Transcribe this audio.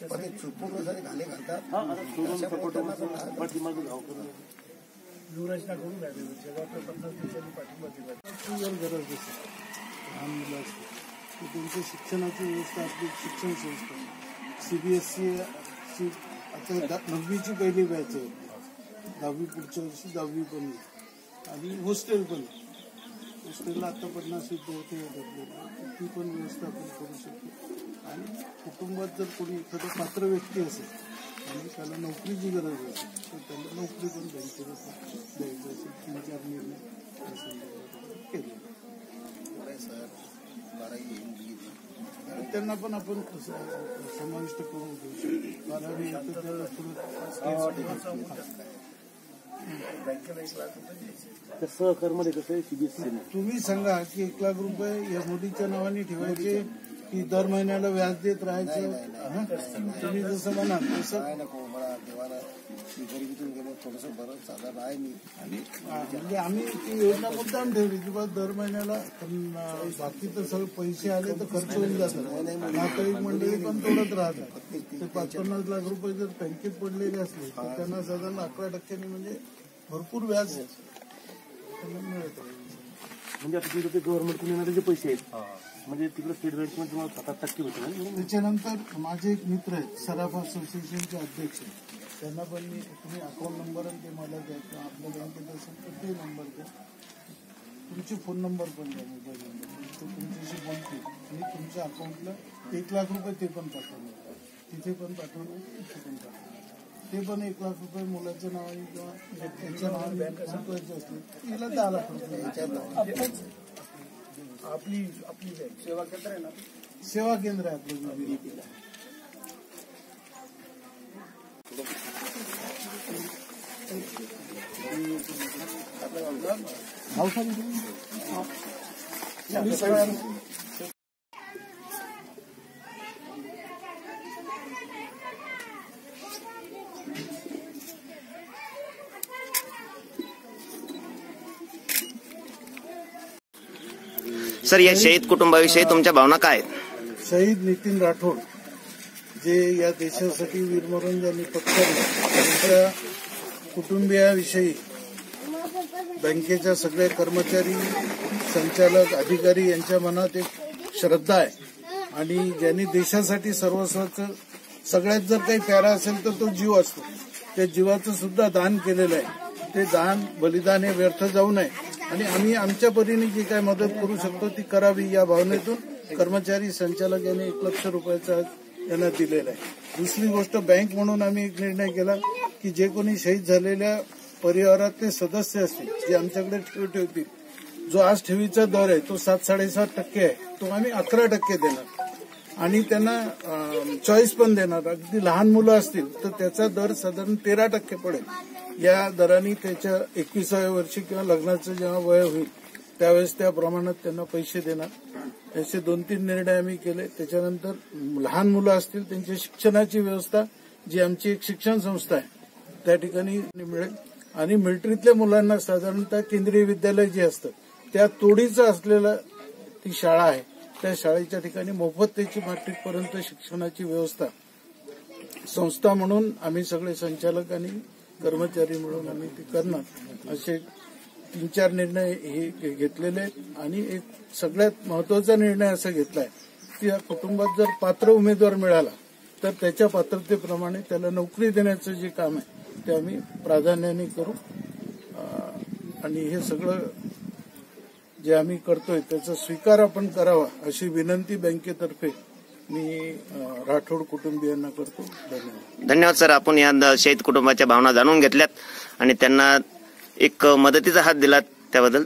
पण ते चुकून सारे घाले घालतात हा करून पन्नास देशांनी पाठिंबा दिला गरज लहान मुलं शिक्षणाची व्यवस्था आपली शिक्षण संस्था. सीबीएसई ची आता नववीची पहिली बॅच आहे. दहावी पुढच्या वर्षी दहावी पण. आणि हॉस्टेल पण हॉस्टेलला आता पन्नास आपल्याला तर ती पण व्यवस्था आपण करू शकतो. आणि कुटुंबात जर कोणी एखादा पात्र व्यक्ती असेल आणि त्याला नोकरीची गरज असेल तर त्याला नोकरी पण बँकेला द्यायची असेल. तीन चार निर्णय त्या संदर्भात केले. पुढे सर. बारावी त्यांना पण आपण समाविष्ट करून घेऊ शकतो. बारावी थोडं बँकेला सहकारमध्ये कसं आहे तुम्ही सांगा की एक लाख रुपये या मोदीच्या नावाने ठेवायचे की दर महिन्याला व्याज देत राहायचं? हं? तुम्ही जसं म्हणाल तसं. काय नको मला देवाला मी गरिबीतून गेलो थोडंसं बरं साधारण आहे मी. आणि हा, म्हणजे आम्ही ती योजना मुद्दाम ठेवली की बा दर महिन्याला बाकी तर सगळे पैसे आले तर खर्च होऊन जातात. नातेवाईक मंडळी पण तोडत राहतात. ते पाच पन्नास लाख रुपये जर बँकेत पडलेले असले तर त्यांना साधारण अकरा टक्क्यांनी म्हणजे भरपूर व्याज त्यांना मिळत. म्हणजे आता तुमचं ते गव्हर्नमेंटकडून येणारे जे पैसे आहेत म्हणजे तिकडे स्टेट बँकमध्ये तुम्हाला सात आठ टक्के होते त्याच्यानंतर माझे एक मित्र आहेत सराफ असोसिएशनचे अध्यक्ष त्यांना पण मी तुम्ही अकाउंट नंबर ते मला द्या किंवा आपल्या बँकेत असेल तर ते नंबर द्या. तुमचे फोन नंबर पण द्या मोबाईल नंबर ते तुमच्याशी बोलतील. आणि तुमच्या अकाउंटला एक लाख रुपये ते पण पाठवणार तिथे पण पाठवणार इथे पण पाठवणार ते पण एक लाख रुपये मुलाच्या नावाने किंवा त्यांच्या नावाने महत्त्वाचे असले तिला दहा लाख रुपये आपली आपली सेवा केंद्र आहे ना? सेवा केंद्र आहे आपलं विविध सर या शहीद कुटुंबाविषयी तुमच्या भावना काय आहेत? शहीद नितीन राठोड जे या देशासाठी वीरमरण ज्यांनी पत्करले त्यांच्या कुटुंबियाविषयी बँकेच्या सगळे कर्मचारी संचालक अधिकारी यांच्या मनात एक श्रद्धा आहे. आणि ज्यांनी देशासाठी सर्वस्वाचं सगळ्यात जर काही प्यारा असेल तर तो जीव असतो. त्या जीवाचं सुद्धा दान केलेलं आहे. ते दान बलिदान हे व्यर्थ जाऊ नये. आणि आम्ही आमच्या परीने जी काय मदत करू शकतो ती करावी या भावनेतून कर्मचारी संचालक यांनी एक लक्ष रुपयाचा यांना दिलेला आहे. दुसरी गोष्ट बँक म्हणून आम्ही एक निर्णय केला की जे कोणी शहीद झालेल्या परिवारातले सदस्य असतील जे आमच्याकडे ठेव ठेवतील जो आज ठेवीचा दर आहे तो सात साडेसात टक्के आहे तो आम्ही अकरा टक्के देणार. आणि त्यांना चॉईस पण देणार. अगदी लहान मुलं असतील तर त्याचा दर साधारण तेरा टक्के पडेल. या दराने त्याच्या एकविसाव्या वर्षी किंवा लग्नाचं जेव्हा वय होईल त्यावेळेस त्या प्रमाणात त्यांना पैसे देणार. असे दोन तीन निर्णय आम्ही केले. त्याच्यानंतर लहान मुलं असतील त्यांच्या शिक्षणाची व्यवस्था जी आमची एक शिक्षण संस्था आहे त्या ठिकाणी मिळेल. आणि मिलिटरीतल्या मुलांना साधारणतः केंद्रीय विद्यालय जे असतं त्या तोडीचं असलेलं ती शाळा आहे. त्या शाळेच्या ठिकाणी मोफत त्याची मॅट्रिकपर्यंत शिक्षणाची व्यवस्था संस्था म्हणून आम्ही सगळे संचालक आणि कर्मचारी मिळून आम्ही ते करणार. असे तीन चार निर्णय हे घेतलेले आहेत. आणि एक सगळ्यात महत्त्वाचा निर्णय असा घेतलाय की या कुटुंबात जर पात्र उमेदवार मिळाला तर त्याच्या पात्रतेप्रमाणे त्याला नोकरी देण्याचं जे काम आहे ते आम्ही प्राधान्याने करू. आणि हे सगळं जे आम्ही करतोय त्याचा स्वीकार आपण करावा अशी विनंती बँकेतर्फे मी राठोड कुटुंबियांना करतो. धन्यवाद. धन्यवाद सर. आपण या द- शहीद कुटुंबाच्या भावना जाणून घेतल्यात आणि त्यांना एक मदतीचा हात दिला त्याबद्दल.